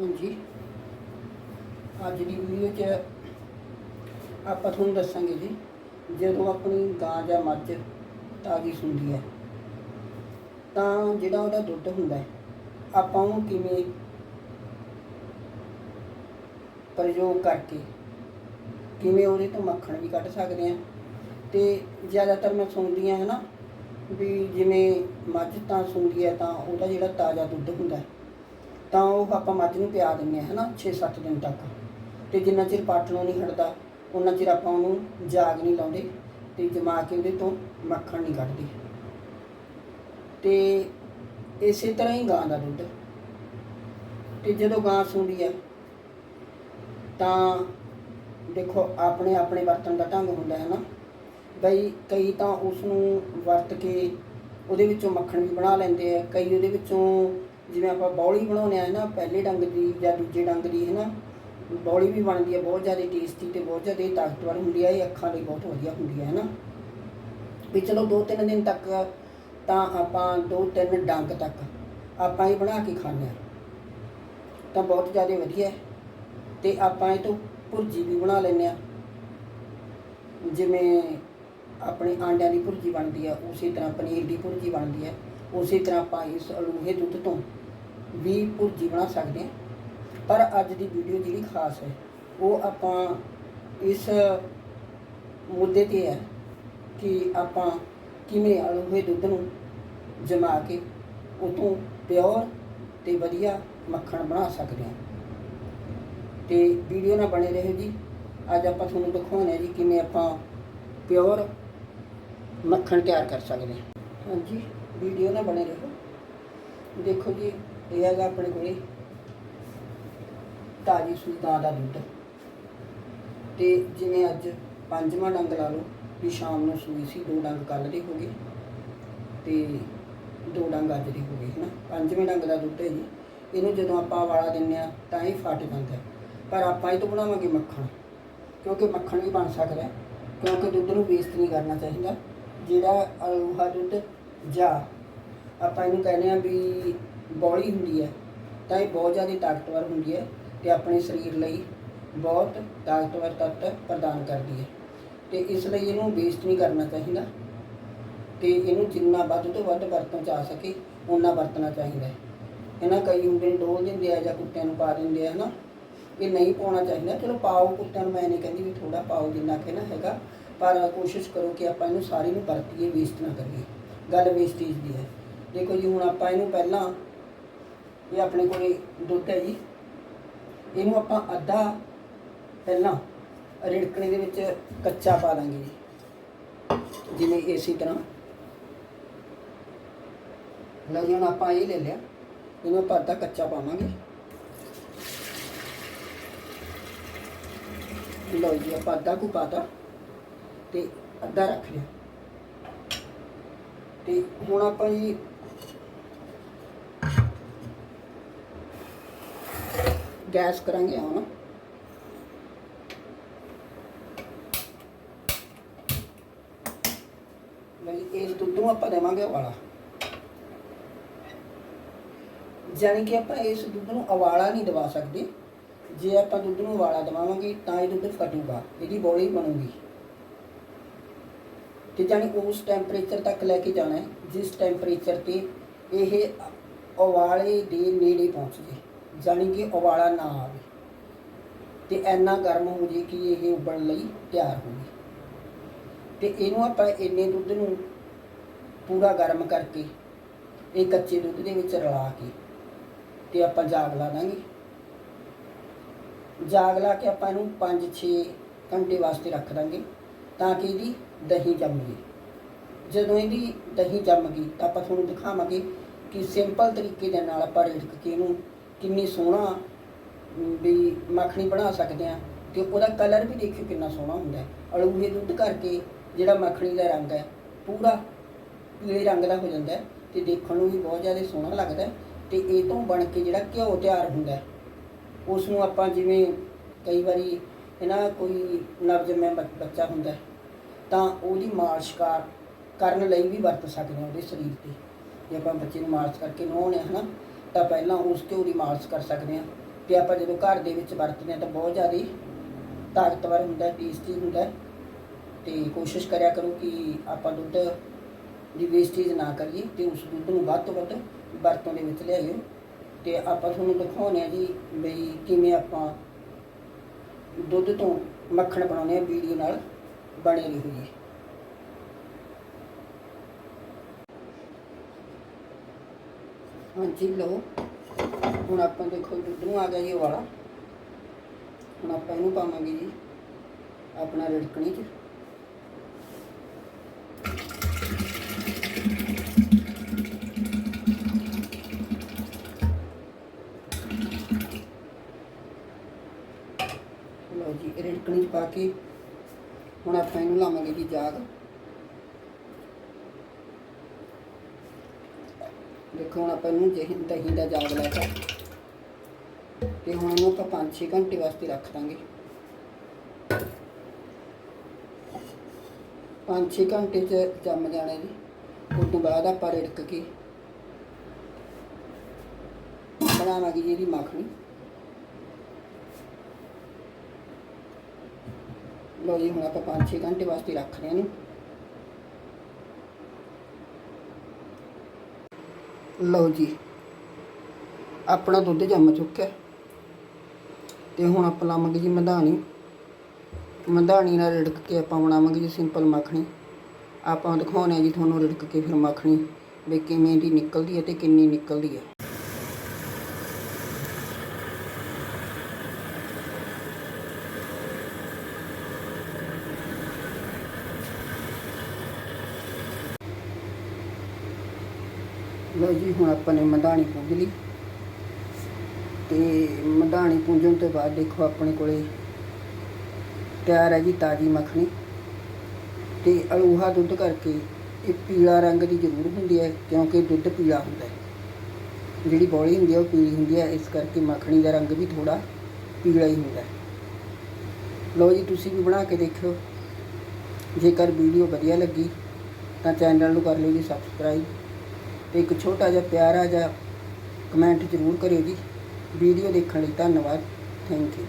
ਹਾਂਜੀ। ਅੱਜ ਦੀ ਵੀਡੀਓ 'ਚ ਆਪਾਂ ਤੁਹਾਨੂੰ ਦੱਸਾਂਗੇ ਜੀ, ਜਦੋਂ ਆਪਣੀ ਗਾਂ ਜਾਂ ਮੱਝ ਤਾਜ਼ੀ ਸੁੰਦੀ ਹੈ, ਤਾਂ ਜਿਹੜਾ ਉਹਦਾ ਦੁੱਧ ਹੁੰਦਾ ਹੈ, ਆਪਾਂ ਉਹਨੂੰ ਕਿਵੇਂ ਪ੍ਰਯੋਗ ਕਰਕੇ ਕਿਵੇਂ ਉਹਦੇ ਤੋਂ ਮੱਖਣ ਵੀ ਕੱਢ ਸਕਦੇ ਆ ਤੇ ਜ਼ਿਆਦਾਤਰ ਮੈਂ ਸੁਣਦੀ ਹਾਂ ਨਾ ਵੀ ਜਿਵੇਂ ਮੱਝ ਤਾਂ ਸੁੰਦੀ ਹੈ ਤਾਂ ਉਹਦਾ ਜਿਹੜਾ ਤਾਜ਼ਾ ਦੁੱਧ ਹੁੰਦਾ ਹੈ ਤਾਂ ਉਹ ਆਪਾਂ ਮੱਝ ਨੂੰ ਪਿਆ ਦਿੰਦੇ ਹਾਂ, ਹਨਾ 6-7 ਦਿਨ ਤੱਕ। ਤੇ ਜਿੰਨਾ ਚਿਰ ਪਾਟਣੋਂ ਨਹੀਂ ਹਟਦਾ ਉਹਨਾਂ ਚਿਰ ਆਪਾਂ ਉਹਨੂੰ ਜਾਗ ਨਹੀਂ ਲਾਉਂਦੇ ਤੇ ਜਮਾ ਕੇ ਉਹਦੇ ਤੋਂ ਮੱਖਣ ਨਹੀਂ ਕੱਢਦੇ। ਤੇ ਇਸੇ ਤਰ੍ਹਾਂ ਹੀ ਗਾਂ ਦਾ ਦੁੱਧ। ਤੇ ਜਦੋਂ ਗਾਂ ਸੂੰਦੀ ਹੈ ਤਾਂ ਦੇਖੋ, ਆਪਣੇ ਆਪਣੇ ਵਰਤਣ ਦਾ ਢੰਗ ਹੁੰਦਾ ਹੈ ਨਾ। ਬਈ ਕਈ ਤਾਂ ਉਸ ਨੂੰ ਵਰਤ ਕੇ ਉਹਦੇ ਵਿੱਚੋਂ ਮੱਖਣ ਵੀ ਬਣਾ ਲੈਂਦੇ ਆ, ਕਈ ਉਹਦੇ ਵਿੱਚੋਂ ਜਿਵੇਂ ਆਪਾਂ ਬੌਲੀ ਬਣਾਉਂਦੇ ਆ ਨਾ, ਪਹਿਲੇ ਡੰਗ ਦੀ ਜਾਂ ਦੂਜੇ ਡੰਗ ਦੀ ਹੈ ਨਾ ਬੌਲੀ ਵੀ ਬਣਦੀ ਹੈ, ਬਹੁਤ ਜ਼ਿਆਦਾ ਟੇਸਟੀ ਤੇ ਬਹੁਤ ਜ਼ਿਆਦਾ ਤਾਕਤਵਰ ਹੁੰਦੀ ਹੈ, ਇਹ ਅੱਖਾਂ ਲਈ ਬਹੁਤ ਵਧੀਆ ਹੁੰਦੀ ਹੈ ਨਾ ਵੀ ਚਲੋ ਦੋ ਤਿੰਨ ਦਿਨ ਤੱਕ ਤਾਂ ਆਪਾਂ ਦੋ ਤਿੰਨ ਡੰਗ ਤੱਕ ਆਪਾਂ ਇਹ ਬਣਾ ਕੇ ਖਾਂਦੇ ਆ ਤਾਂ ਬਹੁਤ ਜ਼ਿਆਦਾ ਵਧੀਆ ਹੈ। ਤੇ ਆਪਾਂ ਇਹ ਤੋਂ ਭੁਰਜੀ ਵੀ ਬਣਾ ਲੈਂਦੇ ਆ ਜਿਵੇਂ ਆਪਣੇ ਆਂਡਿਆਂ ਦੀ ਭੁਰਜੀ ਬਣਦੀ ਆ ਉਸੇ ਤਰ੍ਹਾਂ ਪਨੀਰ ਦੀ ਭੁਰਜੀ ਬਣਦੀ ਹੈ, ਉਸੇ ਤਰ੍ਹਾਂ ਆਪਾਂ ਇਸ ਅਲੂਹੇ ਦੁੱਧ ਤੋਂ ਵੀ ਭੁਰਜੀ ਬਣਾ ਸਕਦੇ ਹਾਂ। ਪਰ ਅੱਜ ਦੀ ਵੀਡੀਓ ਜਿਹੜੀ ਖਾਸ ਹੈ, ਉਹ ਆਪਾਂ ਇਸ ਮੁੱਦੇ ਤੇ ਹੈ ਕਿ ਆਪਾਂ ਕਿਵੇਂ ਅਲੂਹੇ ਦੁੱਧ ਨੂੰ ਜਮਾ ਕੇ ਉਤੋਂ ਪਿਓਰ ਤੇ ਵਧੀਆ ਮੱਖਣ ਬਣਾ ਸਕਦੇ ਹਾਂ। ਤੇ ਵੀਡੀਓ ਨਾਲ ਬਣੇ ਰਹੋ ਜੀ। ਅੱਜ ਆਪਾਂ ਤੁਹਾਨੂੰ ਦਿਖਾਉਣੇ ਜੀ ਕਿਵੇਂ ਆਪਾਂ ਪਿਓਰ ਮੱਖਣ ਤਿਆਰ ਕਰ ਸਕਦੇ ਹਾਂ। ਹਾਂਜੀ ਵੀਡੀਓ ਨਾਲ ਬਣੇ ਰਹੋ। ਦੇਖੋ ਜੀ ਇਹ ਹੈਗਾ ਆਪਣੇ ਕੋਲੇ ਤਾਜੀ ਸੂਈ ਗਾਂ ਦਾ ਦੁੱਧ। ਤੇ ਜਿਵੇਂ ਅੱਜ ਪੰਜਵਾਂ ਡੰਗ ਲਾ ਲਓ ਵੀ ਸ਼ਾਮ ਨੂੰ ਸੂਈ ਸੀ, ਦੋ ਡੰਗ ਕੱਲ ਦੇ ਹੋ ਗਏ ਤੇ ਦੋ ਡੰਗ ਅੱਜ ਦੇ ਹੋ ਗਏ, ਹਨਾ? ਪੰਜਵੇਂ ਡੰਗ ਦਾ ਦੁੱਧ ਹੈ ਜੀ। ਇਹਨੂੰ ਜਦੋਂ ਆਪਾਂ ਵਾਲਾ ਦਿੰਨੇ ਆ ਤਾਂ ਇਹ ਫਟ ਜਾਂਦਾ ਪਰ ਆਪਾਂ ਇਹ ਤੋਂ ਬਣਾਵਾਂਗੇ ਮੱਖਣ, ਕਿਉਂਕਿ ਮੱਖਣ ਵੀ ਬਣ ਸਕਦਾ, ਕਿਉਂਕਿ ਦੁੱਧ ਨੂੰ ਵੇਸਟ ਨਹੀਂ ਕਰਨਾ ਚਾਹੀਦਾ। ਜਿਹੜਾ ਅਲੂਹਾ ਦੁੱਧ, ਜਾਂ। ਆਪਾਂ ਇਹਨੂੰ ਕਹਿੰਦੇ ਆ ਵੀ ਬੌਲੀ ਹੁੰਦੀ ਹੈ, ਤਾਂ ਇਹ ਬਹੁਤ ਜ਼ਿਆਦਾ ਤਾਕਤਵਰ ਹੁੰਦੀ ਹੈ ਤੇ ਆਪਣੇ ਸਰੀਰ ਲਈ ਬਹੁਤ ਤਾਕਤਵਰ ਤੱਤ ਪ੍ਰਦਾਨ ਕਰਦੀ ਹੈ। ਤੇ ਇਸ ਲਈ ਇਹਨੂੰ ਵੇਸਟ ਨਹੀਂ ਕਰਨਾ ਚਾਹੀਦਾ ਤੇ ਇਹਨੂੰ ਜਿੰਨਾ ਵੱਧ ਤੋਂ ਵੱਧ ਵਰਤੋਂ ਚ ਆ ਸਕੇ ਉਨਾ ਵਰਤਣਾ ਚਾਹੀਦਾ ਹੈ। ਇਹਨਾਂ ਕਈ ਹੁੰਦੇ ਨੇ ਡੋਲ ਦਿੰਦੇ ਆ ਜਾਂ ਕੁੱਤਿਆਂ ਨੂੰ ਪਾ ਦਿੰਦੇ ਆ ਨਾ ਇਹ ਨਹੀਂ ਪਾਉਣਾ ਚਾਹੀਦਾ, ਚਲੋ ਪਾਓ ਕੁੱਤਿਆਂ ਨੂੰ, ਮੈਂ ਨਹੀਂ ਕਹਿੰਦੀ ਵੀ ਥੋੜਾ ਪਾਓ ਜਿੰਨਾ ਕਿ ਨਾ ਹੈਗਾ, ਪਰ ਕੋਸ਼ਿਸ਼ ਕਰੋ ਕਿ ਆਪਾਂ ਇਹਨੂੰ ਸਾਰੀ ਨੂੰ ਵਰਤੀਏ ਵੇਸਟ ਨਾ ਕਰੀਏ। ਗੱਲ ਵੇਸਟੇਜ ਦੀ ਹੈ। ਦੇਖੋ ਜੀ, ਹੁਣ ਆਪਾਂ ਇਹਨੂੰ ਪਹਿਲਾਂ ਇਹ ਆਪਣੇ ਕੋਲੇ ਦੁੱਧ ਹੈ ਜੀ। ਇਹਨੂੰ ਆਪਾਂ ਅੱਧਾ ਪਹਿਲਾਂ ਰਿੜਕਣੇ ਦੇ ਵਿੱਚ ਕੱਚਾ ਪਾ ਦਾਂਗੇ ਜੀ। ਜਿਵੇਂ ਇਸੇ ਤਰ੍ਹਾਂ। ਲਓ ਜੀ, ਹੁਣ ਆਪਾਂ ਇਹ ਲੈ ਲਿਆ। ਇਹਨੂੰ ਆਪਾਂ ਅੱਧਾ ਕੱਚਾ ਪਾਵਾਂਗੇ। ਲਓ ਜੀ, ਆਪਾਂ ਅੱਧਾ ਕੁ ਪਾਤਾ ਤੇ ਅੱਧਾ ਰੱਖ ਲਿਆ। ਤੇ ਹੁਣ ਆਪਾਂ ਜੀ ਗੈਸ ਕਰਾਂਗੇ ਹੁਣ। ਲਈ ਇਸ ਦੁੱਧ ਨੂੰ ਆਪਾਂ ਦੇਵਾਂਗੇ ਉਬਾਲਾ। ਜਾਣੀ ਕਿ ਆਪਾਂ ਇਸ ਦੁੱਧ ਨੂੰ ਅਵਾਲਾ ਨਹੀਂ ਦਵਾ ਸਕਦੇ। ਜੇ ਆਪਾਂ ਦੁੱਧ ਨੂੰ ਉਬਾਲਾ ਦਵਾਵਾਂਗੇ ਤਾਂ ਇਹ ਦੁੱਧ ਫਟੂਗਾ, ਇਹਦੀ ਬੋਲੀ ਬਣੂਗੀ। ਤੇ ਜਾਣੀ ਉਸ ਟੈਂਪਰੇਚਰ ਤੱਕ ਲੈ ਕੇ ਜਾਣਾ ਹੈ, ਜਿਸ ਟੈਂਪਰੇਚਰ ਤੇ ਇਹ ਉਬਾਲੇ ਦੇ ਨੇੜੇ ਪਹੁੰਚ ਜੇ ਜਾਣੀ ਕਿ ਉਬਾਲਾ ਨਾ ਆਵੇ। ਤੇ ਇੰਨਾ ਗਰਮ ਹੋ ਜੇ ਕਿ ਇਹ ਉਬਲਣ ਲਈ ਤਿਆਰ ਹੋਵੇ ਤੇ ਇਹਨੂੰ ਆਪਾਂ ਇੰਨੇ ਦੁੱਧ ਨੂੰ ਪੂਰਾ ਗਰਮ ਕਰਕੇ ਇਹ ਕੱਚੇ ਦੁੱਧ ਦੇ ਵਿੱਚ ਰਲਾ ਕੇ ਤੇ ਆਪਾਂ ਜਾਗ ਲਾ ਦਾਂਗੇ। ਜਾਗ ਲਾ ਕੇ ਆਪਾਂ ਇਹਨੂੰ 5-6 ਘੰਟੇ ਵਾਸਤੇ ਰੱਖ ਦਾਂਗੇ ਤਾਂ ਕਿ ਇਹਦੀ ਦਹੀਂ ਜੰਮ ਗਈ ਜਦੋਂ ਇਹਦੀ ਦਹੀਂ ਜੰਮ ਗਈ ਤਾਂ ਆਪਾਂ ਤੁਹਾਨੂੰ ਦਿਖਾਵਾਂਗੇ ਕਿ ਸਿੰਪਲ ਤਰੀਕੇ ਦੇ ਨਾਲ ਆਪਾਂ ਰਿੜਕ ਕੇ ਇਹਨੂੰ ਕਿੰਨੀ ਸੋਹਣਾ, ਵੀ ਮੱਖਣੀ ਬਣਾ ਸਕਦੇ ਆ। ਤੇ ਉਹਦਾ ਕਲਰ ਵੀ ਦੇਖਿਓ ਕਿੰਨਾ ਸੋਹਣਾ ਹੁੰਦਾ ਹੈ। ਅਲੂਹੇ ਦੁੱਧ ਕਰਕੇ ਜਿਹੜਾ ਮੱਖਣੀ ਦਾ ਰੰਗ ਹੈ, ਪੂਰਾ ਪੀਲੇ ਰੰਗ ਦਾ ਹੋ ਜਾਂਦਾ ਹੈ ਤੇ ਦੇਖਣ ਨੂੰ ਵੀ ਬਹੁਤ ਜ਼ਿਆਦਾ ਸੋਹਣਾ ਲੱਗਦਾ ਹੈ ਤੇ ਇਹ ਤੋਂ ਬਣ ਕੇ ਜਿਹੜਾ ਘਿਓ ਤਿਆਰ ਹੁੰਦਾ ਹੈ ਉਸ ਨੂੰ ਆਪਾਂ ਜਿਵੇਂ ਕਈ ਵਾਰੀ ਇਹਨਾਂ ਕੋਈ ਨਵਜੰਮਿਆ ਬੱਚਾ ਹੁੰਦਾ ਤਾਂ ਉਹਦੀ ਮਾਲਿਸ਼ ਕਰ, ਕਰਨ ਲਈ ਵੀ ਵਰਤ ਸਕਦੇ ਹਾਂ ਉਹਦੇ ਸਰੀਰ ਤੇ। ਜੇ ਆਪਾਂ ਬੱਚੇ ਨੂੰ ਮਾਲਿਸ਼ ਕਰਕੇ ਨਹਾਉਣੇ ਆ ਹਨਾ ਤਾਂ ਪਹਿਲਾਂ ਉਸ ਘਿਓ ਦੀ ਮਾਲਿਸ਼ ਕਰ ਸਕਦੇ ਹਾਂ ਤੇ ਆਪਾਂ ਜਦੋਂ ਘਰ ਦੇ ਵਿੱਚ ਵਰਤਦੇ ਹਾਂ ਤਾਂ ਬਹੁਤ ਜ਼ਿਆਦਾ ਤਾਕਤਵਰ ਹੁੰਦਾ ਟੇਸਟੀ ਹੁੰਦਾ ਹੈ। ਤੇ ਕੋਸ਼ਿਸ਼ ਕਰਿਆ ਕਰੋ ਕਿ ਆਪਾਂ ਦੁੱਧ ਦੀ ਵੇਸਟੇਜ ਨਾ ਕਰੀਏ ਤੇ ਉਸ ਦੁੱਧ ਨੂੰ ਵੱਧ ਤੋਂ ਵੱਧ ਵਰਤੋਂ ਦੇ ਵਿੱਚ ਲਿਆਈਓ ਤੇ ਆਪਾਂ ਤੁਹਾਨੂੰ ਦਿਖਾਉਂਦੇ ਆ ਜੀ ਬਈ ਕਿਵੇਂ ਆਪਾਂ ਦੁੱਧ ਤੋਂ ਮੱਖਣ ਬਣਾਉਂਦੇ ਆ ਵੀਡੀਓ ਨਾਲ ਬਣੇ ਰਹੋ ਜੀ ਹਾਂਜੀ ਲਓ। ਹੁਣ ਆਪਾਂ ਦੇਖੋ ਦੁੱਧ ਆ ਗਿਆ ਜੀ ਵਾਲਾ ਹੁਣ ਆਪਾਂ ਇਹਨੂੰ ਪਾਵਾਂਗੇ ਜੀ ਆਪਣਾ ਰਿੜਕਣੀ ਚ। ਲਓ ਜੀ, ਇਹ ਚ ਪਾ ਕੇ ਹੁਣ ਆਪਾਂ ਇਹਨੂੰ ਲਾਵਾਂਗੇ ਜੀ ਜਾਗ। ਦੇਖੋ ਹੁਣ ਆਪਾਂ ਇਹਨੂੰ ਜਿਹੀ ਦਹੀਂ ਦਾ ਜਾਗ ਲਾਤਾ ਤੇ ਹੁਣ ਇਹਨੂੰ ਆਪਾਂ 5-6 ਘੰਟੇ ਵਾਸਤੇ ਰੱਖ ਦਾਂਗੇ। 5-6 ਘੰਟੇ ਚ ਜੰਮ ਜਾਣਾ ਜੀ। ਉਸ ਤੋਂ ਬਾਅਦ ਆਪਾਂ ਰਿੜਕ ਕੇ ਬਣਾਵਾਂਗੇ ਜੀ ਇਹਦੀ ਮੱਖਣੀ। ਲਓ ਜੀ, ਹੁਣ ਆਪਾਂ 5-6 ਘੰਟੇ ਵਾਸਤੇ ਰੱਖ ਰਹੇ ਇਹਨੂੰ। ਲਓ ਜੀ, ਆਪਣਾ ਦੁੱਧ ਜੰਮ ਚੁੱਕਿਆ ਤੇ ਹੁਣ ਆਪਾਂ ਲਾਵਾਂਗੇ ਜੀ ਮਧਾਣੀ। ਮਧਾਣੀ ਨਾਲ ਰਿੜਕ ਕੇ ਆਪਾਂ ਬਣਾਵਾਂਗੇ ਜੀ ਸਿੰਪਲ ਮੱਖਣੀ। ਆਪਾਂ ਦਿਖਾਉਂਦੇ ਹਾਂ ਜੀ ਤੁਹਾਨੂੰ ਰਿੜਕ ਕੇ ਫਿਰ ਮੱਖਣੀ ਵੀ ਕਿਵੇਂ ਦੀ ਨਿਕਲਦੀ ਹੈ ਤੇ ਕਿੰਨੀ ਨਿਕਲਦੀ ਹੈ। ਲਓ ਜੀ, ਹੁਣ ਆਪਾਂ ਨੇ ਮਧਾਣੀ ਪੂੰਝ ਲਈ। ਤੇ ਮਧਾਣੀ ਪੂੰਝਣ ਤੋਂ ਬਾਅਦ ਦੇਖੋ ਆਪਣੇ ਕੋਲੇ ਤਿਆਰ ਹੈ ਜੀ ਤਾਜੀ ਮੱਖਣੀ। ਤੇ ਅਲੂਹਾ ਦੁੱਧ ਕਰਕੇ ਇਹ ਪੀਲਾ ਰੰਗ ਦੀ ਜ਼ਰੂਰ ਹੁੰਦੀ ਹੈ, ਕਿਉਂਕਿ ਦੁੱਧ ਪੀਲਾ ਹੁੰਦਾ ਹੈ। ਜਿਹੜੀ ਬੌਲੀ ਹੁੰਦੀ ਹੈ, ਉਹ ਪੀਲੀ ਹੁੰਦੀ ਹੈ, ਇਸ ਕਰਕੇ ਮੱਖਣੀ ਦਾ ਰੰਗ ਵੀ ਥੋੜਾ ਪੀਲਾ ਹੀ ਹੁੰਦਾ ਹੈ। ਲਓ ਜੀ, ਤੁਸੀਂ ਵੀ ਬਣਾ ਕੇ ਦੇਖਿਓ। ਜੇਕਰ ਵੀਡੀਓ ਵਧੀਆ ਲੱਗੀ, ਤਾਂ ਚੈਨਲ ਨੂੰ ਕਰ ਲਓ ਜੀ ਸਬਸਕ੍ਰਾਈਬ ਤੇ ਇੱਕ ਛੋਟਾ ਜਿਹਾ ਪਿਆਰਾ ਜਿਹਾ ਕਮੈਂਟ ਜ਼ਰੂਰ ਕਰਿਓ ਜੀ। ਵੀਡੀਓ ਦੇਖਣ ਲਈ ਧੰਨਵਾਦ। Thank you